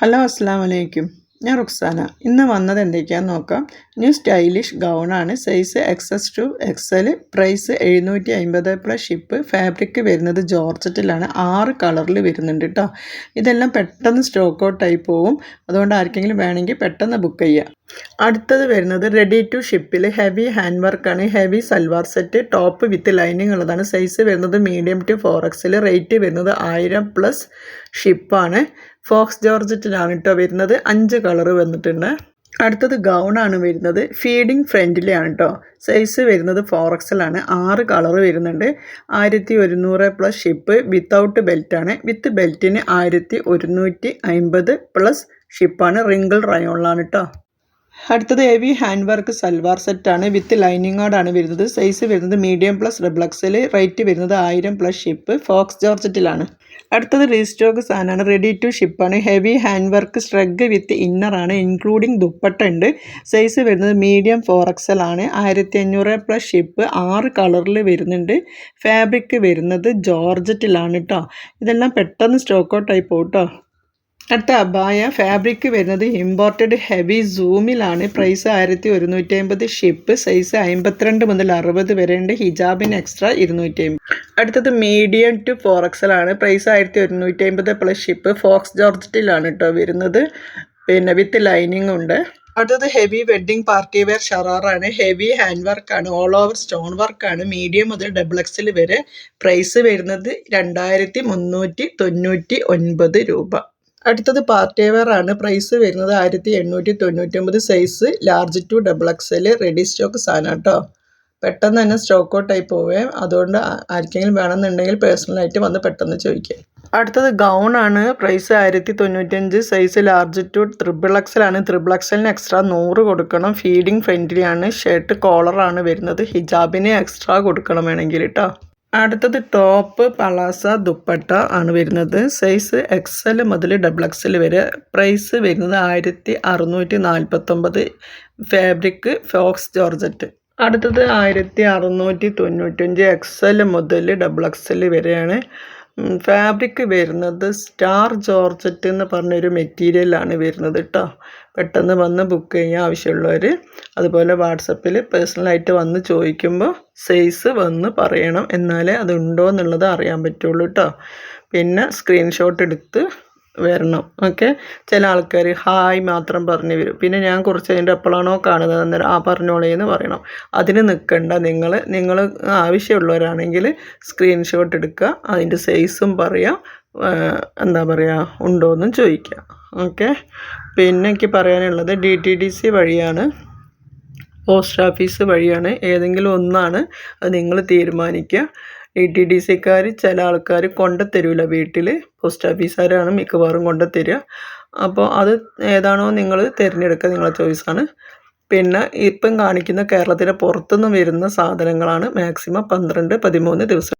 Hello അസ്സാം വലൈക്കും ഞാൻ റുക്സാന ഇന്ന് വന്നത് എന്തൊക്കെയാണെന്ന് നോക്കാം. New stylish ഗൗണാണ് size XS to XL price എഴുന്നൂറ്റി അമ്പത് പ്ലസ് ഷിപ്പ് ഫാബ്രിക് വരുന്നത് ജോർജറ്റിലാണ്. ആറ് കളറിൽ വരുന്നുണ്ട് കേട്ടോ ഇതെല്ലാം പെട്ടെന്ന് സ്റ്റോക്ക് ഔട്ടായി പോവും. അതുകൊണ്ട് ആർക്കെങ്കിലും വേണമെങ്കിൽ പെട്ടെന്ന് ബുക്ക് ചെയ്യാം. അടുത്തത് വരുന്നത് റെഡി ടു ഷിപ്പിൽ ഹെവി ഹാൻഡ് വർക്കാണ് heavy salwar set top with lining ഉള്ളതാണ്. സൈസ് വരുന്നത് മീഡിയം ടു ഫോർ എക്സിൽ റേറ്റ് വരുന്നത് ആയിരം പ്ലസ് ഷിപ്പാണ് ഫോക്സ് ജോർജറ്റിലാണ് കേട്ടോ വരുന്നത്. അഞ്ച് കളറ് വന്നിട്ടുണ്ട്. അടുത്തത് ഗൗൺ ആണ് വരുന്നത്. ഫീഡിങ് ഫ്രണ്ടിലെയാണ് കേട്ടോ. സൈസ് വരുന്നത് ഫോറക്സിലാണ്. ആറ് കളർ വരുന്നുണ്ട്. ആയിരത്തി ഒരുന്നൂറ് പ്ലസ് ഷിപ്പ് വിത്തൗട്ട് ബെൽറ്റാണ് വിത്ത് ബെൽറ്റിന് ആയിരത്തി ഒരുന്നൂറ്റി അൻപത് പ്ലസ് ഷിപ്പാണ് റിങ്കിൾ റയോണിലാണ് കേട്ടോ. അടുത്തത് ഹെവി ഹാൻഡ് വർക്ക് സൽവാർ സെറ്റാണ് വിത്ത് ലൈനിങ്ങോടാണ് വരുന്നത്. സൈസ് വരുന്നത് മീഡിയം പ്ലസ് ഡബിൾ റേറ്റ് വരുന്നത് ആയിരം പ്ലസ് ഷിപ്പ് ഫോക്സ് ജോർജറ്റിലാണ് അടുത്തത് റീസ്റ്റോക്ക് സാധനമാണ്. റെഡി ടു ഷിപ്പാണ് ഹെവി ഹാൻഡ് വർക്ക് സ്ട്രഗ് വിത്ത് ഇന്നറാണ് ഇൻക്ലൂഡിങ് ദുപ്പട്ട ഉണ്ട്. സൈസ് വരുന്നത് മീഡിയം ഫോർ എക്സൽ ആണ്. ആയിരത്തി അഞ്ഞൂറ് പ്ലസ് ഷിപ്പ് ആറ് കളറിൽ വരുന്നുണ്ട്. ഫാബ്രിക് വരുന്നത് ജോർജറ്റിലാണ് കേട്ടോ ഇതെല്ലാം പെട്ടെന്ന് സ്റ്റോക്ക് ഔട്ടായി പോട്ടോ അടുത്ത അബായ ഫാബ്രിക് വരുന്നത് ഇമ്പോർട്ടഡ് ഹെവി സൂമിലാണ് പ്രൈസ് ആയിരത്തി ഒരുന്നൂറ്റി അമ്പത് ഷിപ്പ് സൈസ് അമ്പത്തിരണ്ട് മുതൽ അറുപത് വരെയുണ്ട്. ഹിജാബിന് എക്സ്ട്രാ ഇരുന്നൂറ്റി അമ്പത് അടുത്തത് മീഡിയം ടു ഫോർ എക്സലാണ് പ്രൈസ് ആയിരത്തി ഒരുന്നൂറ്റി അമ്പത് പ്ലസ് ഷിപ്പ് ഫോക്സ് ജോർജറ്റിലാണ് കേട്ടോ വരുന്നത്. പിന്നെ വിത്ത് ലൈനിങ് ഉണ്ട്. അടുത്തത് ഹെവി വെഡ്ഡിംഗ് പാർട്ടി വെയർ ഷറാറാണ് ഹെവി ഹാൻഡ് വർക്കാണ് ഓൾ ഓവർ സ്റ്റോൺ വർക്കാണ് മീഡിയം മുതൽ ഡബിൾ എക്സിൽ വരെ പ്രൈസ് വരുന്നത് രണ്ടായിരത്തി മുന്നൂറ്റി തൊണ്ണൂറ്റി ഒൻപത് രൂപ. അടുത്തത് പാർട്ടി വെയർ ആണ് പ്രൈസ് വരുന്നത് ആയിരത്തി എണ്ണൂറ്റി തൊണ്ണൂറ്റൊമ്പത് size large to double X L ready stock സാധനം കേട്ടോ. പെട്ടെന്ന് തന്നെ സ്റ്റോക്ക് ഔട്ടായി പോവേ. അതുകൊണ്ട് ആർക്കെങ്കിലും വേണമെന്നുണ്ടെങ്കിൽ പേഴ്സണലായിട്ട് വന്ന് പെട്ടെന്ന് ചോദിക്കുക അടുത്തത് ഗൗൺ ആണ്. പ്രൈസ് ആയിരത്തി തൊണ്ണൂറ്റഞ്ച് സൈസ് ലാർജ് ടു ത്രിബിൾ എക്സലാണ് ത്രിബിൾ എക്സലിന് എക്സ്ട്രാ നൂറ് കൊടുക്കണം. ഫീഡിങ് ഫ്രണ്ട്ലിയാണ് ഷർട്ട് കോളറാണ് വരുന്നത്. ഹിജാബിന് എക്സ്ട്രാ കൊടുക്കണം വേണമെങ്കിൽ കേട്ടോ. അടുത്തത് ടോപ്പ് പളാസ ദുപ്പട്ട ആണ് വരുന്നത്. സൈസ് എക്സൽ മുതൽ ഡബിൾ എക്സൽ വരെ. പ്രൈസ് വരുന്നത് ആയിരത്തി അറുന്നൂറ്റി നാൽപ്പത്തൊമ്പത് ഫാബ്രിക് ഫോക്സ് ജോർജറ്റ് അടുത്തത് ആയിരത്തി അറുന്നൂറ്റി തൊണ്ണൂറ്റഞ്ച് എക്സൽ മുതൽ ഡബിൾ എക്സൽ വരെയാണ്. ഫാബ്രിക് വരുന്നത് സ്റ്റാർ ജോർജറ്റ് എന്ന് പറഞ്ഞൊരു മെറ്റീരിയലാണ് വരുന്നത് കേട്ടോ പെട്ടെന്ന് വന്ന് ബുക്ക് ചെയ്യാൻ ആവശ്യമുള്ളവർ അതുപോലെ വാട്സപ്പിൽ പേഴ്സണലായിട്ട് വന്ന് ചോദിക്കുമ്പോൾ സൈസ് വന്ന് പറയണം എന്നാലേ അതുണ്ടോ എന്നുള്ളത് അറിയാൻ പറ്റുള്ളൂ കേട്ടോ പിന്നെ സ്ക്രീൻഷോട്ട് എടുത്ത് വരണം. ഓക്കെ? ചില ആൾക്കാർ ഹായ് മാത്രം പറഞ്ഞു വരും. പിന്നെ ഞാൻ കുറച്ച് അതിന്റെ എപ്പോഴാണോ കാണുന്നത് അന്നേരം ആ പറഞ്ഞോളേ എന്ന് പറയണം. അതിന് നിൽക്കണ്ട. നിങ്ങൾ നിങ്ങൾ ആവശ്യമുള്ളവരാണെങ്കിൽ സ്ക്രീൻഷോട്ട് എടുക്കുക. അതിന്റെ സൈസും പറയാം. എന്താ പറയുക ഉണ്ടോയെന്നും ചോദിക്കുക ഓക്കെ? പിന്നെ എനിക്ക് പറയാനുള്ളത് ഡി ടി ഡി സി വഴിയാണ്. പോസ്റ്റ് ഓഫീസ് വഴിയാണ്. ഏതെങ്കിലും ഒന്നാണ്. അത് നിങ്ങൾ തീരുമാനിക്കുക. ഇ ടി ഡി സിക്കാർ ചില ആൾക്കാർ കൊണ്ടുത്തരില്ല വീട്ടിൽ പോസ്റ്റ് ഓഫീസുകാരാണ് മിക്കവാറും കൊണ്ടുത്തരിക അപ്പോൾ അത് ഏതാണോ നിങ്ങൾ തിരഞ്ഞെടുക്കുക നിങ്ങളുടെ ചോയ്സാണ്. പിന്നെ ഇപ്പം കാണിക്കുന്ന കേരളത്തിന്റെ പുറത്തുനിന്ന് വരുന്ന സാധനങ്ങളാണ് മാക്സിമം പന്ത്രണ്ട് പതിമൂന്ന് ദിവസം